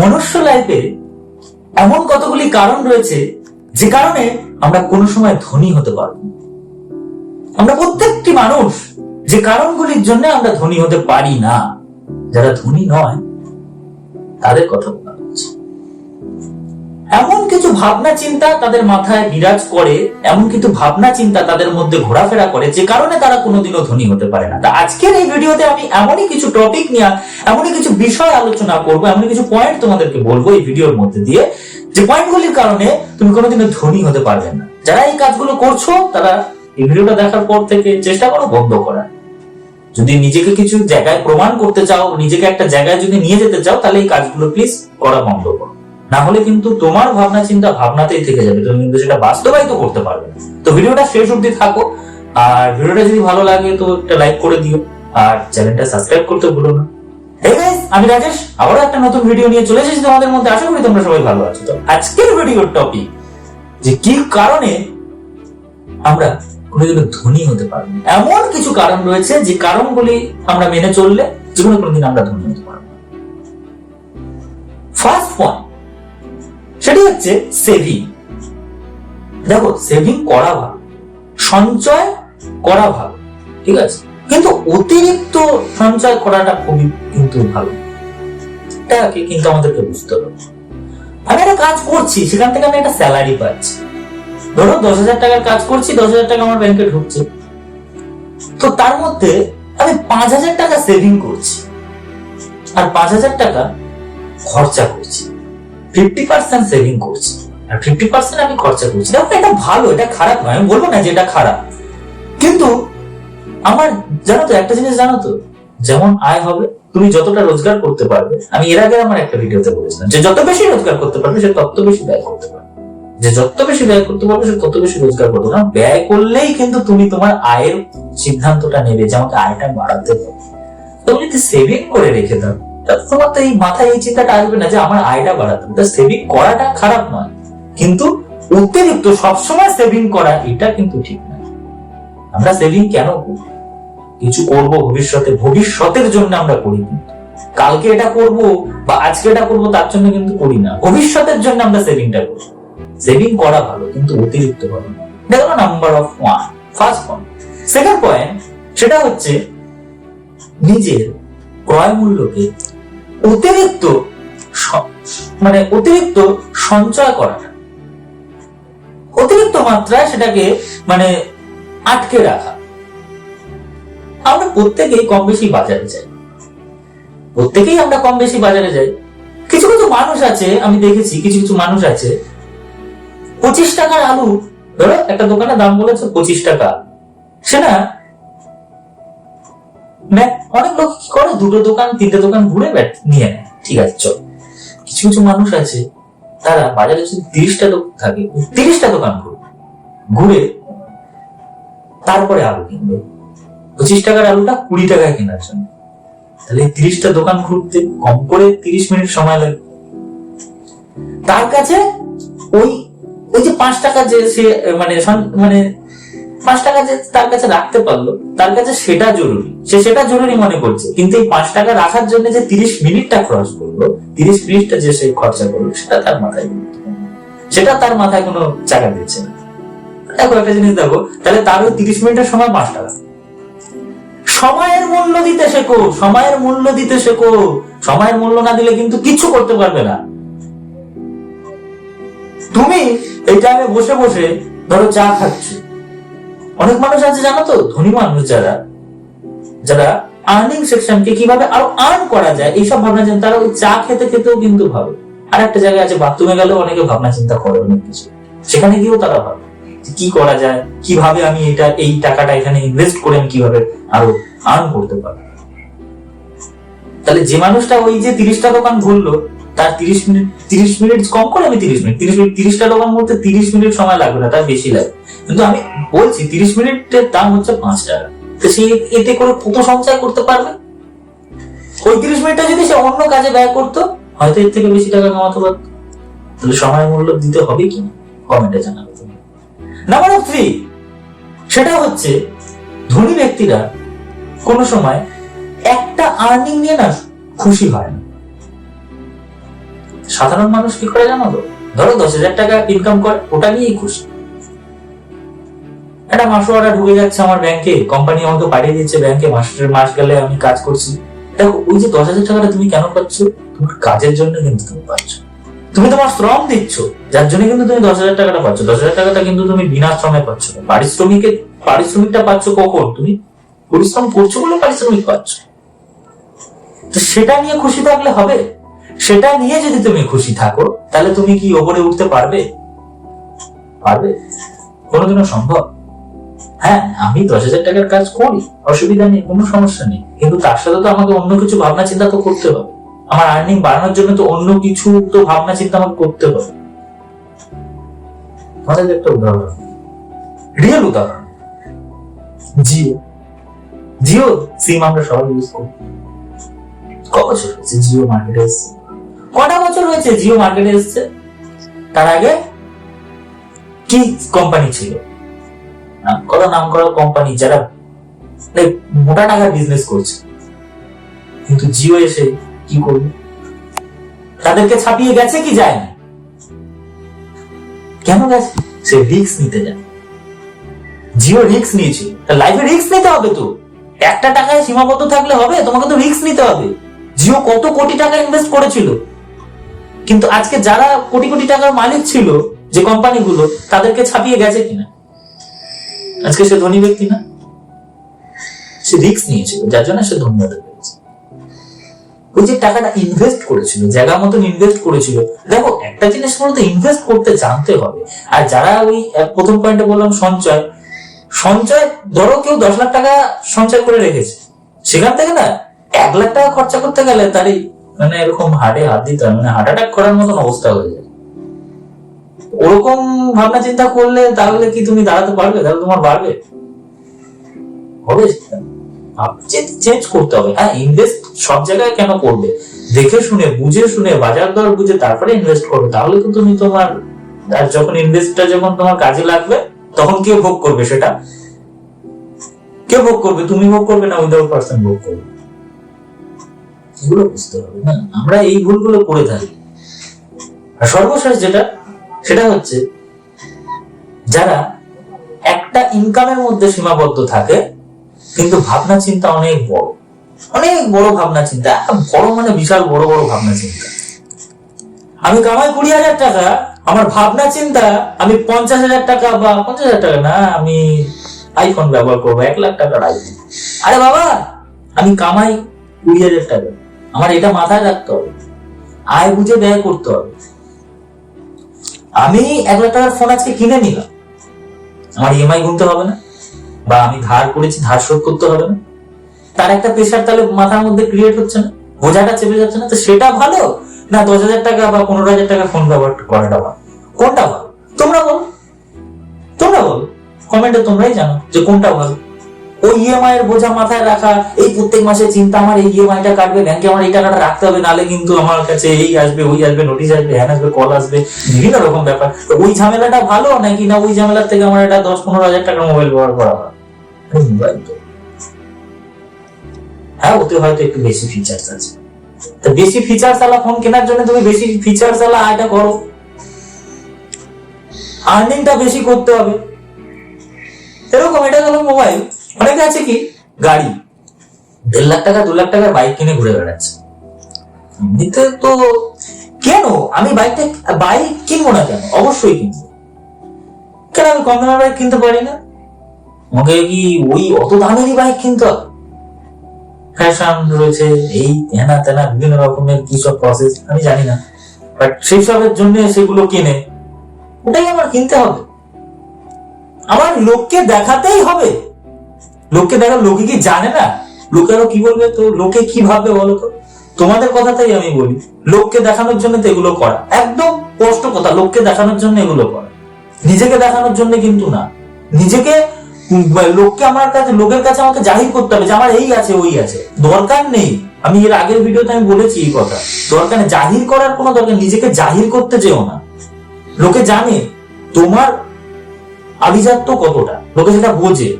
মনুষ্য লাইফে এমন কতগুলি কারণ রয়েছে, যে কারণে আমরা কোনো সময় ধনী হতে পারব আমরা প্রত্যেকটি মানুষ যে কারণগুলির জন্য আমরা ধনী হতে পারি না, যারা ধনী নয়, তাদের কথা এমন কিছু ভাবনা চিন্তা তাদের মাথায় বিরাজ করে, এমন কিছু ভাবনা চিন্তা তাদের মধ্যে ঘোরাফেরা করে, যে কারণে তারা কোনোদিনও ধনী হতে পারে না। তা আজকের এই ভিডিওতে আমি এমনই কিছু টপিক নিয়ে, এমনই কিছু বিষয় আলোচনা করব, এমনই কিছু পয়েন্ট তোমাদেরকে বলব এই ভিডিওর মধ্যে দিয়ে, যে পয়েন্টগুলির কারণে তুমি কোনোদিনও ধনী হতে পারবে না। যারা এই কাজগুলো করছ, তারা এই ভিডিওটা দেখার পর থেকে চেষ্টা করো বন্ধ করার। যদি নিজেকে কিছু জায়গায় প্রমাণ করতে চাও, নিজেকে একটা জায়গায় যদি নিয়ে যেতে চাও, তাহলে এই কাজগুলো প্লিজ করা বন্ধ করো। না হলে কিন্তু তোমার ভাবনা চিন্তা ভাবনাতেই থেকে যাবে। তুমি কিন্তু সেটা বাস্তবায়িত করতে পারবে তো ভিডিওটা শেষ অবধি থাকো। আর ভিডিওটা যদি ভালো লাগে তো একটা লাইক করে দিও। আর চ্যানেলটা সাবস্ক্রাইব করতে ভুলো না। আমি রাজেশ। আবারও একটা নতুন ভিডিও নিয়ে চলে এসেছি তোমাদের মধ্যে। আশা করি তোমরা সবাই ভালো আছো। তো আজকের ভিডিওর টপিক যে কি কারণে আমরা কোনোদিনও ধনী হতে পারব এমন কিছু কারণ রয়েছে যে কারণগুলি আমরা মেনে চললে জীবনে কোনোদিন আমরা ধনী হতে পারব। হচ্ছে সেভিং দেখো সেভিং করা ভালো, সঞ্চয় করা ভালো, ঠিক আছে? কিন্তু অতিরিক্ত সঞ্চয় করাটা খুবই কিন্তু ভালো। এটাকে কিন্তু আমাদেরকে বুঝতে হবে। আমি একটা কাজ করছি, সেখান থেকে আমি একটা স্যালারি পাচ্ছি। ধরো, দশ হাজার টাকার কাজ করছি, দশ হাজার টাকা আমার ব্যাংকে ঢুকছে। তো তার মধ্যে আমি পাঁচ হাজার টাকা সেভিং করছি। আর পাঁচ হাজার টাকা খরচা করছি। ফিফটি পার্সেন্ট সেভিং করছি। আর ফিফটি পার্সেন্ট আমি খরচা করছি। দেখো, এটা ভালো, এটা খারাপ নয়। আমি বলব না যে এটা খারাপ। কিন্তু আমার, জানো তো, একটা জিনিস জানো তো? যেমন আয় হবে, তুমি যতটা রোজগার করতে পারবে, আমি এর আগে আমার একটা ভিডিওতে বলেছিলাম, যে যত বেশি রোজগার করতে পারবে, সে তত বেশি ব্যয় করতে পারবে। যে যত বেশি ব্যয় করতে পারবে, সে তত বেশি রোজগার করতে পারবে। ব্যয় করলেই কিন্তু তুমি তোমার আয়ের সিদ্ধান্তটা নেবে, যে আমাকে আয়টা বাড়াতে হবে। তুমি যদি সেভিং করে রেখে দাও তোমার তো এই মাথায় এই চিন্তাটা আসবে না যে আমার আয়টা বাড়াতে হবে। সেভিং করাটা খারাপ নয়। কিন্তু অতিরিক্ত সবসময় সেভিং করা, এটা কিন্তু ঠিক নয় আমরা সেভিং কেন করি? কিছু করব ভবিষ্যতে, ভবিষ্যতের জন্য আমরা করি কালকে এটা করব বা আজকে এটা করব, তার জন্য কিন্তু করি না। ভবিষ্যতের জন্য আমরা সেভিংটা করি। সেভিং করা ভালো, কিন্তু অতিরিক্ত ভালো দেখো number of one first point second point সেটা হচ্ছে নিজের ক্রয় মূল্যকে অতিরিক্ত মানে অতিরিক্ত সঞ্চয় করাটা অতিরিক্ত মাত্রায় সেটাকে মানে আটকে রাখা। আমরা প্রত্যেকেই কম বেশি বাজারে যাই। প্রত্যেকেই আমরা কম বেশি বাজারে যাই। কিছু কিছু মানুষ আছে, আমি দেখেছি, কিছু কিছু মানুষ আছে, পঁচিশ টাকার আলু, ধরো একটা দোকানে দাম বলেছে পঁচিশ টাকা। সে না ম্যা- অনেক লোক কি করে? দুটো দোকান, তিনটে দোকান ঘুরে ব্যাট নিয়ে নেয়। ঠিক আছে, চল। কিছু কিছু মানুষ আছে, তারা বাজারে যদি তিরিশটা লোক থাকে তিরিশটা দোকান ঘুরবে ঘুরে তারপরে আলু কিনবে। পঁচিশ টাকার আলুটা কুড়ি টাকায় কেনার জন্য। তাহলে তিরিশটা দোকান ঘুরতে কম করে তিরিশ মিনিট সময় লাগে। তার কাছে ওই ওই যে পাঁচ টাকা যে সে মানে মানে পাঁচ টাকা যে তার কাছে রাখতে পারল, তার কাছে সেটা জরুরি। সে সেটা জরুরি মনে করছে। কিন্তু এই পাঁচ টাকা রাখার জন্য যে তিরিশ মিনিটটা খরচ করল, তিরিশ মিনিটটা যে সে খরচা করল, সেটা তার মাথায় সেটা তার মাথায় কোনো চাকা দিচ্ছে না। দেখো একটা জিনিস দেখো, তাহলে তার ওই তিরিশ মিনিটের সময় পাঁচ টাকা। সময়ের মূল্য দিতে শেখো, সময়ের মূল্য দিতে শেখো। সময়ের মূল্য না দিলে কিন্তু কিচ্ছু করতে পারবে না। তুমি এই টাইমে বসে বসে ধরো চা খাচ্ছ। অনেক মানুষ আছে জানো তো, ধনী মানুষ যারা যারা আর্নিং সেকশনকে কীভাবে আরও আর্ন করা যায়, এইসব ভাবনা চিন্তা তারা ওই চা খেতে খেতেও কিন্তু ভাবে। আর একটা জায়গায় আছে বাথরুমে গেলেও অনেকে ভাবনা চিন্তা করে অনেক কিছু। সেখানে গিয়েও তারা ভাবে কি করা যায়, কীভাবে আমি এটা, এই টাকাটা এখানে ইনভেস্ট করে আমি কীভাবে আরও আর্ন করতে পারব। তাহলে যে মানুষটা ওই যে তিরিশটা দোকান ঘুরলো তার তিরিশ মিনিট তিরিশ মিনিট কম করে আমি তিরিশ মিনিট তিরিশ মিনিট, তিরিশটা দোকান বলতে তিরিশ মিনিট সময় লাগবে না, তার বেশি লাগবে কিন্তু আমি বলছি, তিরিশ মিনিটের দাম হচ্ছে পাঁচ টাকা। তো সে এতে করে কত সঞ্চয় করতে পারবে? ওই তিরিশ মিনিটটা যদি সে অন্য কাজে ব্যয় করতো, হয়তো এর থেকে বেশি টাকা কামাতে পারতো। তাহলে সময় মূল্য দিতে হবে কি? কমেন্টে জানাবে তুমি। নাম্বার থ্রি সেটা হচ্ছে ধনী ব্যক্তিরা কোনো সময় একটা আর্নিং নিয়ে না খুশি হয় না। সাধারণ মানুষ কি করে জানো তো? ধরো দশ হাজার টাকা ইনকাম করে, ওটা নিয়েই খুশি। একটা মাসও অর্ডার ঢুকে যাচ্ছে আমার ব্যাংকে কোম্পানি আমাকে পাঠিয়ে দিচ্ছে ব্যাংকে মাসের মাস গেলে আমি কাজ করছি। দেখো, ওই যে দশ হাজার টাকাটা তুমি কেন পাচ্ছ? তোমার কাজের জন্য কিন্তু তুমি পাচ্ছ। তুমি তোমার শ্রম দিচ্ছ, যার জন্য কিন্তু তুমি দশ হাজার টাকাটা পাচ্ছ। দশ হাজার টাকাটা কিন্তু তুমি বিনা শ্রমে পাচ্ছ না। পারিশ্রমিকের পারিশ্রমিকটা পাচ্ছ কখন? তুমি পরিশ্রম করছ বলে পারিশ্রমিক পাচ্ছ। তো সেটা নিয়ে খুশি থাকলে হবে? সেটা নিয়ে যদি তুমি খুশি থাকো, তাহলে তুমি কি ওপরে উঠতে পারবে? পারবে? কোনোদিনও সম্ভব। হ্যাঁ আমি দশ হাজার টাকার কাজ করি, অসুবিধা নেই, কোনো সমস্যা নেই। কিন্তু তার সাথে তো আমাকে অন্য কিছু ভাবনা চিন্তা তো করতে হবে। আমার আর্নিং বাড়ানোর জন্য তো অন্য কিছু তো ভাবনা চিন্তা আমাকে করতে হবে। আমাদের একটা উদাহরণ। রিয়েল উদাহরণ। জিও। জিও সিম আমরা সবাই ইউজ করি। ক বছর হয়েছে জিও মার্কেটে এসছে? কটা বছর হয়েছে জিও মার্কেটে এসছে? তার আগে কি কোম্পানি ছিল? করা নাম করা কোম্পানি যারা মোটা টাকার বিজনেস করছে। কিন্তু জিও এসে কি করবে তাদেরকে ছাপিয়ে গেছে কি যায়নি কেন গেছে? সে রিস্ক নিতে যায়। জিও রিস্ক নিয়েছিল লাইফে রিস্ক নিতে হবে তো। একটা টাকায় সীমাবদ্ধ থাকলে হবে, তোমাকে তো রিস্ক নিতে হবে। জিও কত কোটি টাকা ইনভেস্ট করেছিল? কিন্তু আজকে যারা কোটি কোটি টাকার মালিক ছিল যে কোম্পানিগুলো, তাদেরকে ছাপিয়ে গেছে কিনা? আজকে সে ধনী ব্যক্তি না? সে রিস্ক নিয়েছিল, যার জন্য সে ধনী হতে পেরেছে। ওই যে টাকাটা ইনভেস্ট করেছিল, জায়গা মতন ইনভেস্ট করেছিল, দেখো, একটা জিনিস মূলত ইনভেস্ট করতে জানতে হবে। আর যারা ওই প্রথম পয়েন্টে বললাম সঞ্চয় সঞ্চয় ধরো কেউ দশ লাখ টাকা সঞ্চয় করে রেখেছে। সেখান থেকে না, এক লাখ টাকা খরচা করতে গেলে তারই মানে এরকম হাটে হাত দিতে হয় মানে হার্ট অ্যাটাক করার মতন অবস্থা হয়ে যায়। ওরকম ভাবনা চিন্তা করলে তাহলে কি তুমি দাঁড়াতে পারবে? তাহলে তোমার বাড়বে। হবে চেঞ্জ করতে হবে। হ্যাঁ ইনভেস্ট সব জায়গায় কেন করবে? দেখে শুনে, বুঝে শুনে, বাজার দর বুঝে তারপরে ইনভেস্ট করবে। তাহলে তো তুমি তোমার, আর যখন ইনভেস্টটা যখন তোমার কাজে লাগবে, তখন কে ভোগ করবে সেটা? কে ভোগ করবে? তুমি ভোগ করবে না উইদাউট পার্সন ভোগ করবে? এগুলো বুঝতে হবে না আমরা এই ভুলগুলো করে থাকি। আর সর্বশেষ যেটা, সেটা হচ্ছে যারা একটা ইনকামের মধ্যে সীমাবদ্ধ থাকে, কিন্তু ভাবনা চিন্তা অনেক বড়। অনেক বড় ভাবনা চিন্তা বড় মানে বিশাল বড় বড় ভাবনা চিন্তা আমি কামাই কুড়ি হাজার টাকা, আমার ভাবনা চিন্তা আমি পঞ্চাশ হাজার টাকা বা পঞ্চাশ হাজার টাকা না, আমি আইফোন ব্যবহার করব, এক লাখ টাকার আইফোন আরে বাবা, আমি কামাই কুড়ি হাজার টাকা। আমার এটা মাথায় রাখতে হবে। আয় বুঝে ব্যয় করতে হবে। আমি এক লাখ টাকার ফোন আজকে কিনে নিলাম। আমার ইএমআই গুনতে হবে না, বা আমি ধার করেছি, ধার শোধ করতে হবে না। তার একটা প্রেশার তাহলে মাথার মধ্যে ক্রিয়েট হচ্ছে না, বোঝাটা চেপে যাচ্ছে না। তো সেটা ভালো? না, দশ হাজার টাকা বা পনেরো হাজার টাকা ফোন ব্যবহার করাটা ভালো। কোনটা ভালো? তোমরা বলো। তোমরা বলো। কমেন্টে তোমরাই জানো যে কোনটা ভালো। ওই ইএমআই এর বোঝা মাথায় রাখা, এই প্রত্যেক মাসে চিন্তা আমার এই ইএমআই টা কাটবে ব্যাংকে আমার এই টাকাটা রাখতে হবে নালে কিন্তু আমার কাছে এই আসবে, ওই আসবে নোটিশ আসবে হ্যান আসবে কল আসবে, বিভিন্ন রকম ব্যাপার। ওই ঝামেলাটা ভালো নাকি না ওই ঝামেলার থেকে আমার এটা দশ পনেরো হাজার টাকার মোবাইল ব্যবহার করা হয়? ওতে হয়তো একটু বেশি ফিচার্স আছে। তো বেশি ফিচার্স আলা ফোন কেনার জন্য তুমি বেশি ফিচার্স আলা আয়টা করো। আর্নিংটা বেশি করতে হবে। এরকম, এটা হলো মোবাইল অনেকে আছে কি? গাড়ি। দেড় লাখ টাকা, দু লাখ টাকার বাইক কিনে ঘুরে বেড়াচ্ছে। এমনিতে তো কেন? আমি বাইকটা বাইক কিনবো না কেন? অবশ্যই কিনবো। কেন আমি কম দামের বাইক কিনতে পারি না? আমাকে কি ওই অত দামেরই বাইক কিনতে হবে? ফ্যাশন রয়েছে, এই হেনা তেনা, বিভিন্ন রকমের কি সব প্রসেস আমি জানি না। বাট সেই সবের জন্য সেগুলো কিনে, ওটাই আমার কিনতে হবে। আমার লোককে দেখাতেই হবে। লোককে দেখা, লোকে কি জানে না? লোকে আরও কি বলবে? তো লোকে কি ভাববে বলো তো? তোমাদের কথাটাই আমি বলি। লোককে দেখানোর জন্য তো এগুলো করা। একদম স্পষ্ট কথা, লোককে দেখানোর জন্য এগুলো করা। নিজেকে দেখানোর জন্য কিন্তু না। নিজেকে লোককে আমার কাছে, লোকের কাছে আমাকে জাহির করতে হবে যে আমার এই আছে, ওই আছে। দরকার নেই। আমি এর আগের ভিডিওতে আমি বলেছি এই কথা। দরকার জাহির করার কোনো দরকার নিজেকে জাহির করতে যেও না। লোকে জানে তোমার আভিজাত্য কতটা। লোকে সেটা বোঝে।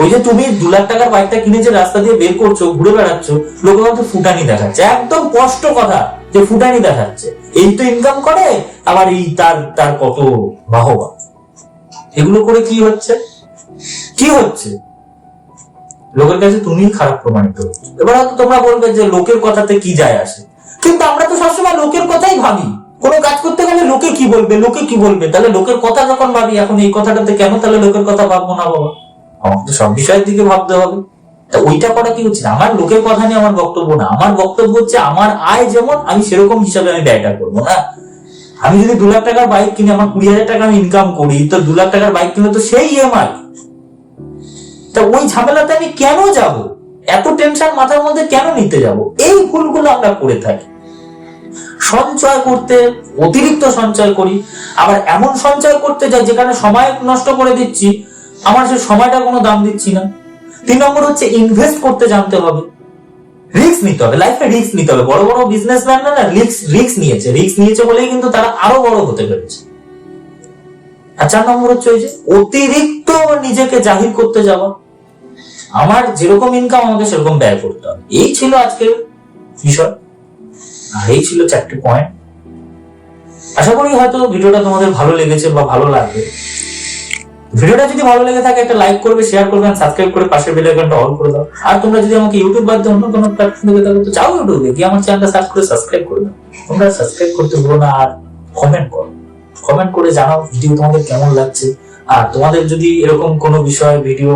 ওই যে তুমি দু লাখ টাকার বাইকটা কিনেছে রাস্তা দিয়ে বের করছ, ঘুরে বেড়াচ্ছ, লোকে হয়তো ফুটানি দেখাচ্ছে। একদম স্পষ্ট কথা যে ফুটানি দেখাচ্ছে। এই তো ইনকাম করে, আবার এই তার তার কত বাহবা। এগুলো করে কি হচ্ছে? কি হচ্ছে? লোকের কাছে তুমিই খারাপ প্রমাণিত এবার হয়তো তোমরা বলবে যে লোকের কথাতে কি যায় আসে। কিন্তু আমরা তো সবসময় লোকের কথাই ভাবি। কোনো কাজ করতে গেলে লোকে কি বলবে, লোকে কি বলবে? তাহলে লোকের কথা যখন ভাবি, এখন এই কথাটাতে কেন তাহলে লোকের কথা ভাববো না বাবা? আমাকে সব বিষয়ের দিকে ভাবতে হবে। তা ওইটা করা কি হচ্ছে আমার লোকের কথা নিয়ে আমার বক্তব্য না। আমার বক্তব্য হচ্ছে আমার আয় যেমন, আমি সেরকম হিসাবে আমি ব্যয়টা করব না। আমি যদি দু লাখ টাকার বাইক কিনে আমার কুড়ি হাজার টাকা আমি ইনকাম করি, তো দু লাখ টাকার বাইক কিনে তো সেই ইএমআই তা ওই ঝামেলাতে আমি কেন যাব? এত টেনশন মাথার মধ্যে কেন নিতে যাব? এই ভুলগুলো আমরা করে থাকি। সঞ্চয় করতে অতিরিক্ত সঞ্চয় করি। আবার এমন সঞ্চয় করতে যাই যেখানে সময় নষ্ট করে দিচ্ছি আমার সে সময়টা কোনো দাম দিচ্ছি না। তিন নম্বর হচ্ছে ইনভেস্ট করতে জানতে হবে। রিস্ক নিতে হবে লাইফে রিস্ক নিতে হবে। বড় বড় বিজনেসম্যান না রিস্ক রিস্ক নিয়েছে। রিস্ক নিয়েছে বলেই কিন্তু তারা আরও বড় হতে পেরেছে। আর চার নম্বর হচ্ছে ওই যে অতিরিক্ত নিজেকে জাহির করতে যাওয়া। আমার যেরকম ইনকাম আমাকে সেরকম ব্যয় করতে হবে। এই ছিল আজকের বিষয়। আর এই ছিল চারটি পয়েন্ট আশা করি হয়তো ভিডিওটা তোমাদের ভালো লেগেছে বা ভালো লাগবে। ভিডিওটা যদি ভালো লেগে থাকে, একটা লাইক করবে শেয়ার করবে সাবস্ক্রাইব করে পাশের বেল আইকনটা অন করে দাও। আর তোমরা যদি আমাকে ইউটিউব বাদ দিয়ে অন্য কোনো প্ল্যাটফর্ম থেকে থাকো তো যাও ইউটিউবে গিয়ে আমার চ্যানেলটা সার্চ করে সাবস্ক্রাইব করে দাও। তোমরা সাবস্ক্রাইব করতে ভুলো না, আর কমেন্ট করো। কমেন্ট করে জানাও ভিডিও তোমাদের কেমন লাগছে। আর তোমাদের যদি এরকম কোনো বিষয় ভিডিও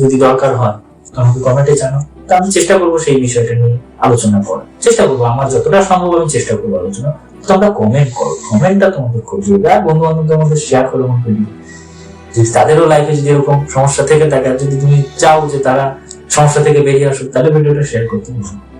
যদি দরকার হয়, আমাকে কমেন্টে জানাও। তা আমি চেষ্টা করব সেই বিষয়টা নিয়ে আলোচনা করার। চেষ্টা করব, আমার যতটা সম্ভব আমি চেষ্টা করব আলোচনা। তোমরা কমেন্ট করো। কমেন্টটা তোমাদের খুব জরুরি। আর বন্ধু বান্ধবদের মধ্যে শেয়ার করো আমার ভিডিও যদি তাদেরও লাইফে যদি এরকম সমস্যা থেকে থাকে, আর যদি তুমি চাও যে তারা সমস্যা থেকে বেরিয়ে আসুক, তাহলে ভিডিওটা শেয়ার করতে পারো